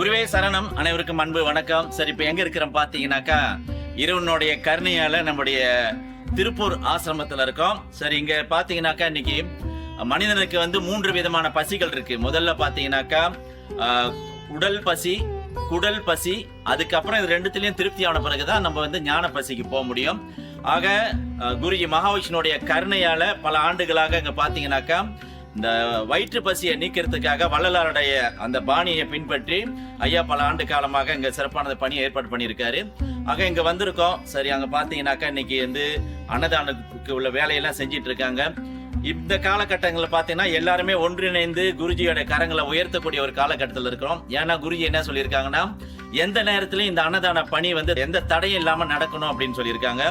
குருவே சரணம். அனைவருக்கும் அன்பு வணக்கம். சரி இப்போ எங்க இருக்கிறோம் பார்த்தீங்கன்னாக்கா இறைவனுடைய கருணையால நம்முடைய திருப்பூர் ஆசிரமத்தில் இருக்கோம். சரி இங்க பார்த்தீங்கன்னாக்கா இன்னைக்கு மனிதனுக்கு வந்து மூன்று விதமான பசிகள் இருக்கு. முதல்ல பார்த்தீங்கன்னாக்கா உடல் பசி குடல் பசி அதுக்கப்புறம் இது ரெண்டுத்துலயும் திருப்தி ஆன பிறகுதான் நம்ம வந்து ஞான பசிக்கு போக முடியும். ஆக குருஜி மகாவிஷ்ணுடைய கருணையால பல ஆண்டுகளாக இங்க பாத்தீங்கன்னாக்கா இந்த வயிற்று பசியை நீக்கிறதுக்காக வள்ளலாருடைய அந்த பாணியை பின்பற்றி ஐயா பல ஆண்டு காலமாக இங்க சிறப்பான பணியை ஏற்பாடு பண்ணியிருக்காரு. ஆக இங்க வந்திருக்கோம். சரி அங்க பாத்தீங்கன்னாக்கா இன்னைக்கு வந்து அன்னதானத்துக்கு உள்ள வேலையெல்லாம் செஞ்சிட்டு இருக்காங்க இந்த காலகட்டங்களில் பார்த்தீங்கன்னா எல்லாருமே ஒன்றிணைந்து குருஜியோட கரங்களை உயர்த்தக்கூடிய ஒரு காலகட்டத்தில் இருக்கிறோம். ஏன்னா குருஜி என்ன சொல்லியிருக்காங்கன்னா எந்த நேரத்திலையும் இந்த அன்னதான பணி வந்து எந்த தடையும் இல்லாமல் நடக்கணும் அப்படின்னு சொல்லியிருக்காங்க.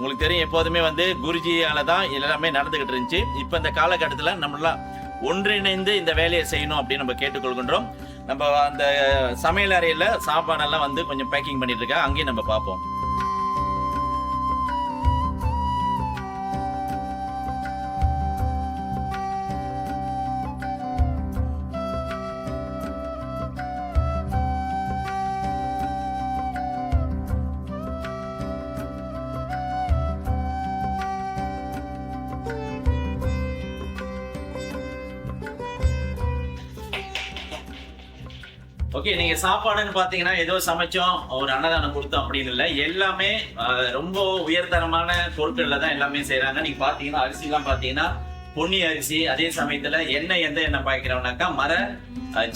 உங்களுக்கு தெரியும் எப்போதுமே வந்து குருஜியால தான் எல்லாமே நடந்துகிட்டு இருந்துச்சு. இப்போ இந்த காலகட்டத்தில் நம்மளாம் ஒன்றிணைந்து இந்த வேலையை செய்யணும் அப்படின்னு நம்ம கேட்டுக்கொள்கின்றோம். நம்ம அந்த சமையல் அறையில் சாப்பாடெல்லாம் வந்து கொஞ்சம் பேக்கிங் பண்ணிட்டு இருக்கா? அங்கேயும் நம்ம பார்ப்போம். ஓகே நீங்க சாப்பாடுன்னு பாத்தீங்கன்னா ஏதோ சமைச்சோம் ஒரு அன்னதானம் கொடுத்தோம் அப்படின்னு இல்லை. எல்லாமே ரொம்ப உயர்தரமான பொருட்கள்ல தான் எல்லாமே செய்யறாங்க நீங்க பாத்தீங்கன்னா எல்லாம் பாத்தீங்கன்னா பொன்னி அரிசி அதே சமயத்துல எண்ணெய் எந்த எண்ணெய் பாய்க்கிறோம்னாக்கா மர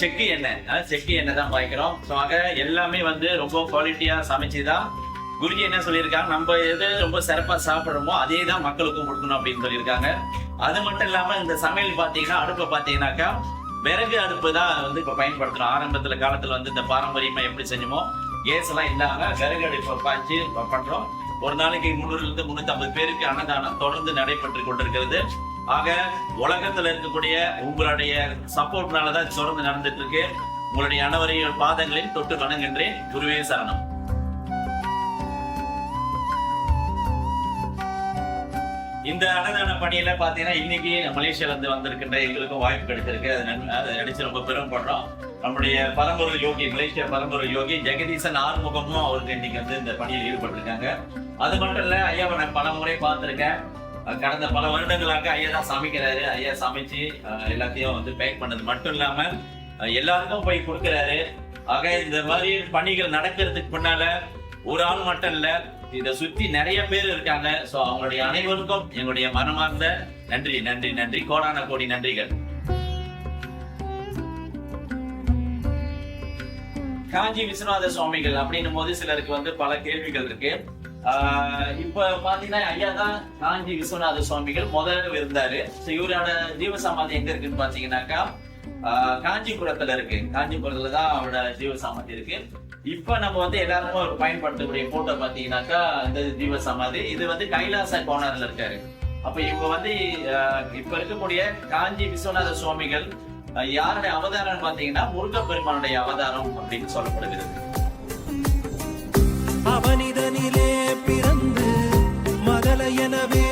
செக்கு எண்ணெய். செக்கு எண்ணெய் தான் பாய்க்கிறோம். ஸோ ஆக எல்லாமே வந்து ரொம்ப குவாலிட்டியா சமைச்சுதான் குருஜி என்ன சொல்லியிருக்காங்க? நம்ம எது ரொம்ப சிறப்பா சாப்பிடுறோமோ அதே தான் மக்களுக்கும் கொடுக்கணும் அப்படின்னு சொல்லியிருக்காங்க. அது மட்டும் இல்லாம இந்த சமையல் பாத்தீங்கன்னா அடுப்பை பாத்தீங்கன்னாக்கா விறகு அடுப்பு தான் வந்து இப்போ பயன்படுத்துகிறோம் ஆரம்பத்துல காலத்துல வந்து இந்த பாரம்பரியமா எப்படி செஞ்சோமோ கேஸ் எல்லாம் இல்லாம விறகு அடுப்பை பாய்ச்சி பண்ணுறோம் பண்றோம். ஒரு நாளைக்கு முந்நூறுலேருந்து இருந்து முன்னூத்தி ஐம்பது பேருக்கு அன்னதானம் தொடர்ந்து நடைபெற்று கொண்டிருக்கிறது. ஆக உலகத்துல இருக்கக்கூடிய உங்களுடைய சப்போர்ட்னால தான் தொடர்ந்து நடந்துட்டு இருக்கு. உங்களுடைய அனைவரையும் பாதங்களில் தொட்டு வணங்குகின்றேன். குருவே சரணம். இந்த அன்னதான பணியில பாத்தீங்கன்னா இன்னைக்கு மலேசியால இருந்து வந்திருக்கின்ற எங்களுக்கும் வாய்ப்பு கிடைச்சிருக்கு அதை அதை நினைச்சு ரொம்ப பெருமைப்படுறோம் நம்முடைய பரம்பரை யோகி மலேசியா பரம்பரை யோகி ஜெகதீசன் ஆறுமுகமும் அவருக்கு இன்னைக்கு வந்து இந்த பணியில் ஈடுபட்டிருக்காங்க. அது மட்டும் இல்ல ஐயாவை நான் பல முறை பார்த்திருக்கேன். கடந்த பல வருடங்களாக ஐயா தான் சமைக்கிறாரு. ஐயா சமைச்சு எல்லாத்தையும் வந்து பேக் பண்ணது மட்டும் இல்லாம எல்லாருக்கும் போய் கொடுக்குறாரு. ஆக இந்த மாதிரி பணிகள் நடக்கிறதுக்கு முன்னால ஒரு ஆள் மட்டும் இல்லை இதை சுத்தி நிறைய பேர் இருக்காங்க. சோ அவங்களுடைய அனைவருக்கும் எங்களுடைய மனமார்ந்த நன்றி நன்றி நன்றி. கோடான கோடி நன்றிகள். காஞ்சி விஸ்வநாத சுவாமிகள் அப்படின்னும் போது சிலருக்கு வந்து பல கேள்விகள் இருக்கு. ஆஹ் இப்ப பாத்தீங்கன்னா ஐயா தான் காஞ்சி விஸ்வநாத சுவாமிகள் முதல்ல இருந்தாரு. So, இவரோட ஜீவசமாதி எங்க இருக்குன்னு பாத்தீங்கன்னாக்கா ஆஹ் காஞ்சிபுரத்துல இருக்கு. காஞ்சிபுரத்துல தான் அவரோட ஜீவசமாதி இருக்கு. இப்ப நம்ம வந்து எல்லாருக்கும் ஒரு பயன்படுத்தக்கூடிய போட்டோ பாத்தீங்கன்னாக்கா இந்த ஜீவசமாதி இது வந்து கைலாச கோணர்ல இருக்காரு. அப்ப இவங்க வந்து ஆஹ் இப்ப இருக்கக்கூடிய காஞ்சி விஸ்வநாத சுவாமிகள் யாருடைய அவதாரம் பாத்தீங்கன்னா முருகப்பெருமானுடைய அவதாரம் அப்படின்னு சொல்லப்படுகிறது. அவனிதனிலே பிறந்து மதல எனவே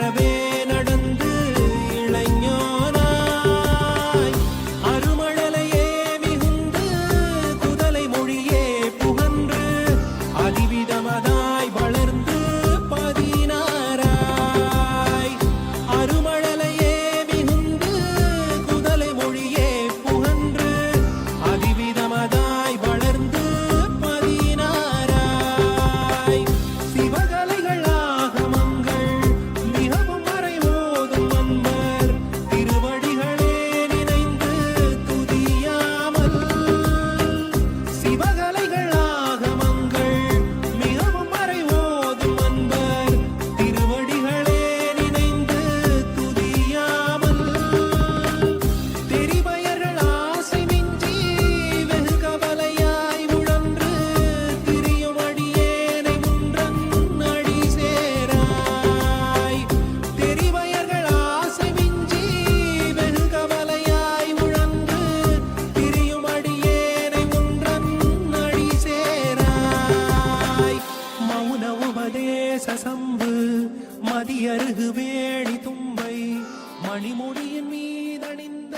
அழகு பெறவே அழகு வேணி தும்பை மணிமொழியின் மீதணிந்த